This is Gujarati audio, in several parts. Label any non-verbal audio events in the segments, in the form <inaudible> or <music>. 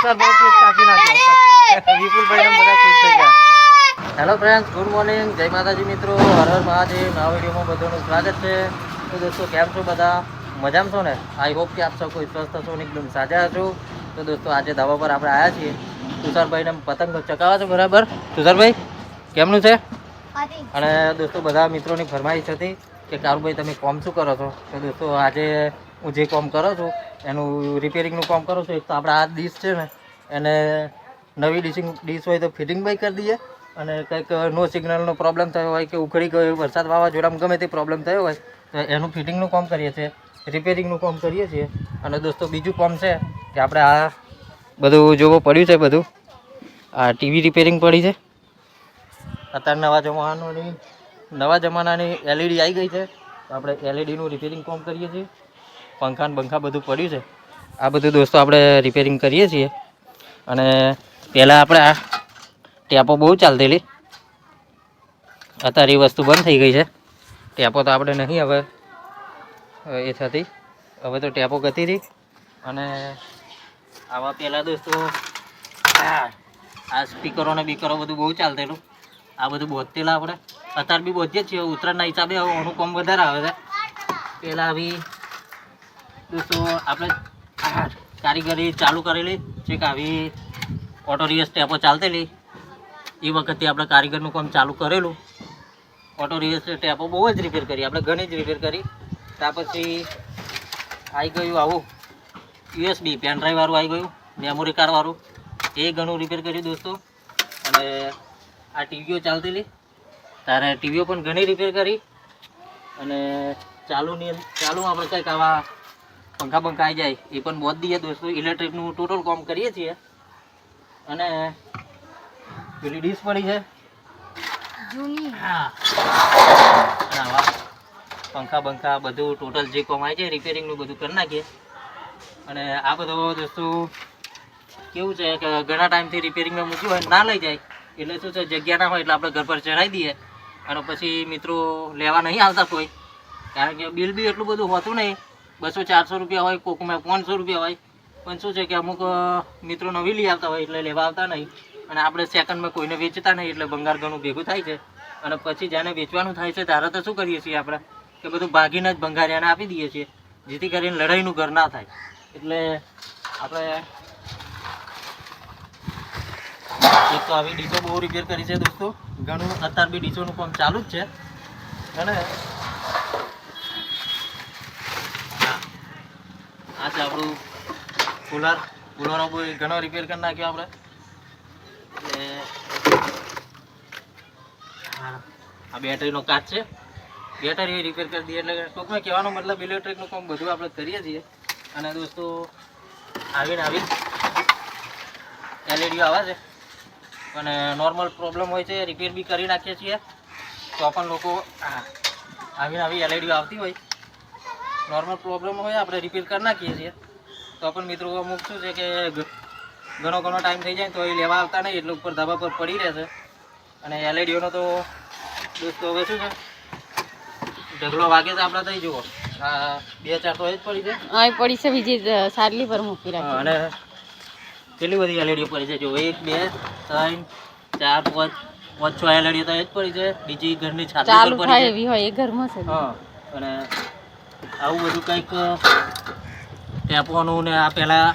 તુષારભાઈ કેક કાપી નાખ્યો વિપુલભાઈ બધા ખુશ થઈ ગયા. હેલો ફ્રેન્ડ્સ ગુડ મોર્નિંગ જય માતાજી મિત્રો. હર હર મહાદેવ. નવા વિડીયોમાં બધાનું સ્વાગત છે. તો દોસ્તો કેમ છો બધા? મજામાં છો ને? આઈ હોપ કે આપ સૌ કોઈ સ્વસ્થ છો ને એકદમ સાજા છો તો દોસ્તો આજે ધાબા પર આપણે આવ્યા છીએ. તુષારભાઈને પતંગ ચકાવવા છો બરાબર? તુષારભાઈ કેમનું છે? અને દોસ્તો બધા મિત્રોની ફરમાઈશ હતી કે કારુભાઈ તમે કોમ શું કરો છો? તો દોસ્તો આજે હું જે કોમ કરો છું, એનું રિપેરિંગનું કામ કરું છું, એક તો આપણે આ ડીશ છે ને, એને નવી ડીશિંગ ડીશ હોય તો ફિટિંગ બાય કરી દઈએ. અને કંઈક નો સિગ્નલનો પ્રોબ્લેમ થયો હોય કે ઉખડી ગયો, વરસાદ વાવાઝોડામાં ગમે તે પ્રોબ્લેમ થયો હોય, તો એનું ફિટિંગનું કામ કરીએ છીએ રિપેરિંગનું કામ કરીએ છીએ. અને દોસ્તો, બીજું કામ છે કે આપણે આ બધું જોવો પડ્યું છે બધું. આ ટીવી રિપેરિંગ પડી છે. અત્યારે નવા જમાનાની નવા જમાનાની એલઈડી આવી ગઈ છે. આપણે એલઈડીનું રિપેરિંગ કામ કરીએ છીએ. પંખા બંખા બધું પડ્યું છે. આ બધું દોસ્તો આપણે રિપેરિંગ કરીએ છીએ. અને પહેલાં આપણે આ ટેપો બહુ ચાલતેલી. અત્યારે એ વસ્તુ બંધ થઈ ગઈ છે. ટેપો તો આપણે નહીં હવે એ થતી. હવે તો ટેપો ગતી હતી અને આવા પહેલાં દોસ્તો, આ સ્પીકરો ને બીકરો બધું બહુ ચાલતેલું. આ બધું બોધતેલા આપણે. અત્યારે બી બોધીએ છીએ. ઉત્તરાયણના હિસાબે હવે ઓનું કામ વધારે આવે છે. પહેલાં આવી દોસ્તો આપણે કારીગરી ચાલુ કરેલી. છે કે આવી ઓટો રિયસ સ્ટેપો ચાલતેલી. એ વખતથી આપણે કારીગરનું કામ ચાલુ કરેલું. ઓટો રિયસ ટેપો બહુ જ રિપેર કરી. આપણે ઘણી જ રિપેર કરી. ત્યાર પછી આવી ગયું આવું. યુએસબી પેનડ્રાઈવવાળું ડ્રાઈવ વાળું આવી ગયું. મેમોરી કાર્ડવાળું એ ઘણું રિપેર કર્યું દોસ્તો. અને આ ટીવીઓ ચાલતેલી. તારે ટીવીઓ પણ ઘણી રિપેર કરી. અને ચાલુની ચાલુ આપણે કંઈક આવા પંખા પંખા આવી જાય એ પણ બહુ દઈએ દોસ્તો. ઇલેક્ટ્રિકનું ટોટલ કામ કરીએ છીએ. અને પેલી ડીશ પડી છે. હા. અને પંખા બંખા બધું ટોટલ જે કામ આવી જાય રિપેરિંગનું બધું કરી નાખીએ. અને આ બધો દોસ્તો કેવું છે કે ઘણા ટાઈમથી રિપેરિંગમાં મૂક્યું હોય ના લઈ જાય એટલે શું છે જગ્યા ના હોય એટલે આપણે ઘર પર ચડાવી દઈએ. અને પછી મિત્રો લેવા નહીં આવતા કોઈ કારણ કે બિલ બી એટલું બધું હોતું નહીં. બસો ચારસો રૂપિયા હોય કોકમાં પાંચસો રૂપિયા હોય. પણ શું છે કે અમુક મિત્રો નવી લઈ આવતા હોય એટલે લેવા આવતા નહીં. અને આપણે સેકન્ડમાં કોઈને વેચતા નહીં એટલે ભંગાર ઘણું ભેગું થાય છે. અને પછી જેને વેચવાનું થાય છે ત્યારે તો શું કરીએ છીએ આપણે? કે બધું ભાગીને જ બંગારિયાને આપી દઈએ છીએ, જેથી કરીને લડાઈનું ઘર ના થાય. એટલે આપણે એક તો આવી ડીશો બહુ રિપેર કરી છે દોસ્તો. ઘણું, અત્યારે બી ડીશોનું કામ ચાલુ જ છે. અને છે આપણું કુલર, કુલરો બહુ ઘણો રિપેર કરી નાખ્યો આપણે. આ બેટરીનો કાચ છે. બેટરી રિપેર કરી દઈએ. એટલે ટૂંકમાં કહેવાનો મતલબ ઇલેક્ટ્રિકનું કામ બધું આપણે કરીએ છીએ. અને દોસ્તો, આવીને આવી એલઈડીઓ આવે છે. અને નોર્મલ પ્રોબ્લેમ હોય છે રિપેર બી કરી નાખીએ છીએ. તો પણ લોકો આવીને આવી એલઈડીઓ આવતી હોય. નોર્મલ પ્રોબ્લેમ હોય આપણે રિપેર કરી નાખીએ છીએ. તો પણ મિત્રો અમુક શું છે કે ઘણો ઘણો ટાઈમ થઈ જાય તો એ લેવા આવતા નહીં એટલે ઉપર ધાબા પર પડી રહેશે અને એલઈડીઓનો તો દોસ્તો હવે શું છે? ઢગલો વાગે તો આપણે થઈ જુઓ. બે ચાર તો એ જ પડી છે. પડી છે બીજી સારલી પર મૂકી રાખી. અને કેટલી બધી એલઈડીઓ પડી છે જો એક બે ત્રણ ચાર પાંચ પાંચ છ એલઈડીઓ તો એ જ પડી છે. બીજી ઘરની છાતી ચાલુ પર થાય પડી એવી હોય એ ઘરમાં છે છે. હા અને આવું બધું કંઈક ટેપોનું ને આ પહેલાં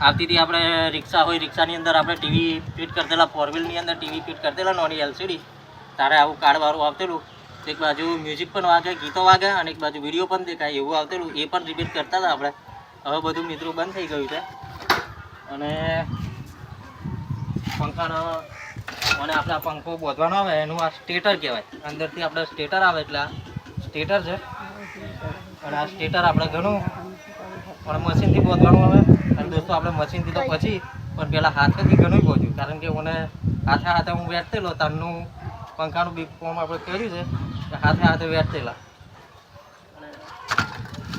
આવતી હતી આપણે રિક્ષા હોય, રિક્ષાની અંદર આપણે ટીવી ફિટ કરતેલા ફોર વ્હીલની અંદર ટીવી ફિટ કરતેલા, નોની એલસીડી તારે આવું કાર્ડવાળું આવતેલું. એક બાજુ મ્યુઝિક પણ વાગે, ગીતો વાગે, અને એક બાજુ વીડિયો પણ દેખાય, એવું આવતેલું. એ પણ રિપીટ કરતા હતા આપણે. હવે બધું મિત્રો બંધ થઈ ગયું છે. અને પંખાનો, અને આપણે પંખો બોધવાનો આવે, એનું આ સ્ટેટર કહેવાય. અંદરથી આપણે સ્ટેટર આવે એટલે સ્ટેટર છે. અને આ સ્ટેટર આપણે ઘણું પણ મશીનથી બોધવાનું આવે અને દોસ્તો, આપણે મશીનથી તો પછી, પણ પહેલાં હાથેથી ઘણું પહોંચ્યું કારણ કે મને હાથે હાથે હું વેચતેલો તારનું પંખાનું બી ફોર્મ આપણે કર્યું છે કે હાથે હાથે વેચતેલા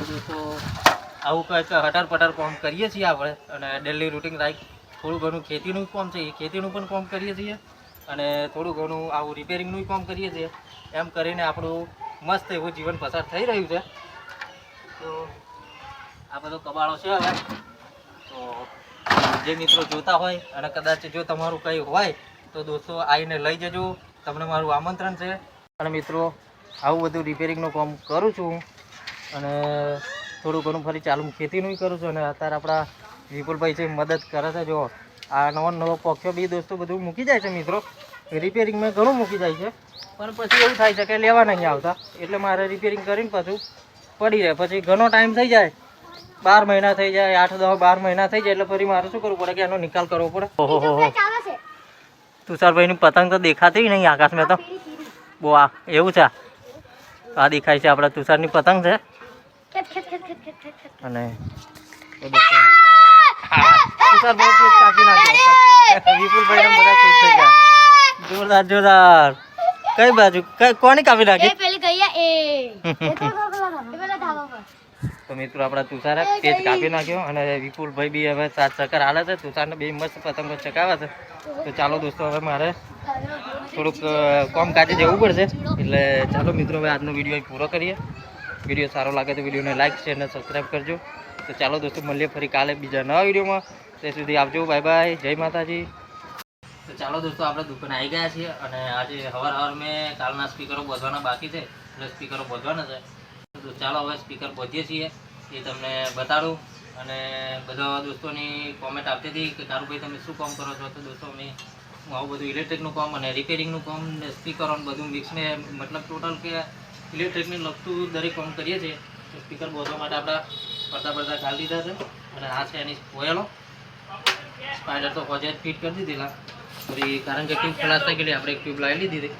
દોસ્તો, આવું કંઈક હટર પટર કોમ કરીએ છીએ આપણે. અને ડેલી રૂટીન લાઈક થોડું ઘણું ખેતીનું કોમ છે, એ ખેતીનું પણ કોમ કરીએ છીએ. અને થોડું ઘણું આવું રિપેરિંગનું કામ કરીએ છીએ. એમ કરીને આપણું મસ્ત એવું જીવન પસાર થઈ રહ્યું છે. તો આ બધો કબાળો છે હવે. તો જે મિત્રો જોતા હોય અને કદાચ જો તમારું કંઈ હોય, તો દોસ્તો આવીને લઈ જજો. તમને મારું આમંત્રણ છે. અને મિત્રો, આવું બધું રિપેરિંગનું કામ કરું છું. અને થોડું ઘણું ફરી ચાલુ ખેતીનું કરું છું. અને અત્યારે આપણા વિપુલભાઈ છે, મદદ કરે છે. જો, આ નવો નવો પક્ષો બી દોસ્તો બધું મૂકી જાય છે મિત્રો. રિપેરિંગમાં ઘણું મૂકી જાય છે. પણ પછી એવું થાય છે કે લેવા નહીં આવતા. એટલે મારે રિપેરિંગ કરીને પાછું પડી જાય. પછી ઘણો ટાઈમ થઈ જાય. બાર મહિના થઈ જાય આઠ દસ બાર મહિના થઈ જાય એટલે ફરી મારે શું કરવું પડે કે એનો નિકાલ કરવો પડે. તુષારભાઈની પતંગ તો દેખાતી નહીં આકાશમાં તો. બો આ એવું છે. આ દેખાય છે આપણા તુષારની પતંગ છે. અને જોરદાર જોરદાર. કઈ બાજુ? કઈ કોની કાપી નાખી <laughs> પેલી ગઈ એ એ પેલા ધાબા પર તો મિત્રો, આપણા તુષારે પેજ કાપી નાખ્યો અને વિપુલભાઈ બી હવે સાત ચક્કર હાલે છે. તુષારને બે મસ્ત પતંગો ચકાવે છે. તો ચાલો દોસ્તો, હવે મારે થોડુંક કોમ કાજે જવું પડશે. એટલે ચાલો મિત્રો, હવે આજનો વીડિયો પૂરો કરીએ. વીડિયો સારો લાગે તો વિડીયોને લાઈક, શેર અને સબસ્ક્રાઈબ કરજો. તો ચાલો દોસ્તો, મળીએ ફરી કાલે બીજા નવા વિડીયોમાં. તે સુધી આવજો, બાય બાય, જય માતાજી. તો ચાલો દોસ્તો, આપણે દુકાને આવી ગયા છીએ અને આજે હવાર હવાર મેં કાલના સ્પીકરો બોધવાના બાકી છે. એટલે સ્પીકરો બોધવાના છે. તો ચાલો હવે સ્પીકર પહોંચીએ છીએ. એ તમને બતાડું અને બધા દોસ્તોની કોમેન્ટ આપતી હતી કે કારુભાઈ તમે શું કામ કરો છો? તો દોસ્તો, અમે હું આવું બધું ઇલેક્ટ્રિકનું કામ અને રિપેરિંગનું કામ સ્પીકરો બધું મિક્સને મતલબ ટોટલ કે ઇલેક્ટ્રિકને લગતું દરેક કામ કરીએ છીએ. સ્પીકર બોલવા માટે આપણા પડતા પડતા ખાલી દીધા છે અને આ છે એની કોયલો. સ્પાઈડર તો હોજે ફિટ કરી દીધેલા પછી કારણ કે ટ્યુબ ખલાસ થઈ ગયેલી, આપણે એક ટ્યુબ લાવી લીધી હતી.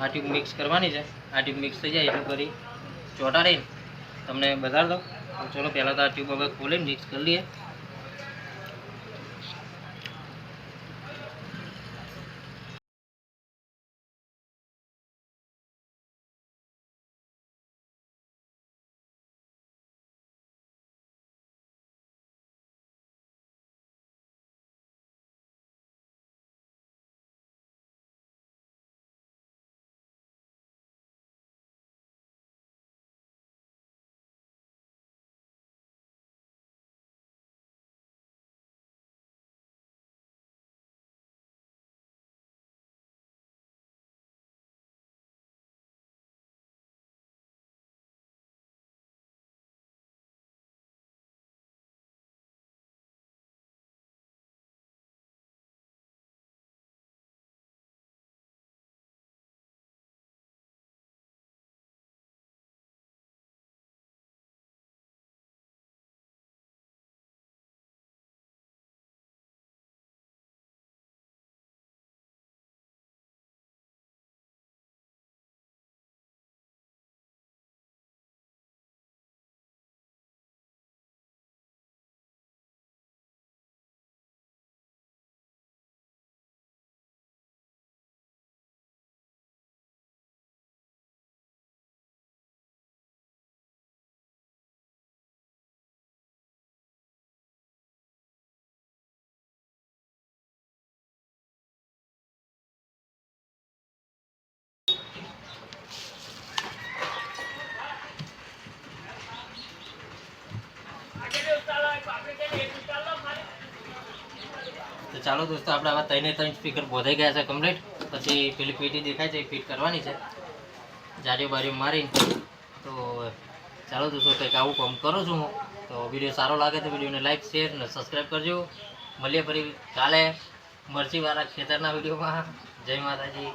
આ ટ્યુબ મિક્સ કરવાની છે. આ ટ્યુબ મિક્સ થઈ જાય એટલે ફરી ચોંટાડીને તમને બતાવી દો તો ચલો પહેલાં તો આ ટ્યુબ હવે ખોલીને મિક્સ કરી લઈએ. ચાલો દોસ્તો, આપણે આવા ત્રણે ત્રણ સ્પીકર બોધાઈ ગયા છે કમ્પ્લીટ પછી પેલી પેટી દેખાય છે, એ ફિટ કરવાની છે. જારીઓ બારીઓ મારી તો ચાલો દોસ્તો, કંઈક આવું કામ કરું છું હું. તો વીડિયો સારો લાગે તો વિડીયોને લાઈક શેર અને સબસ્ક્રાઈબ કરજો. મળીએ ફરી કાલે મરચીવાળા ખેતરના વિડીયોમાં. જય માતાજી.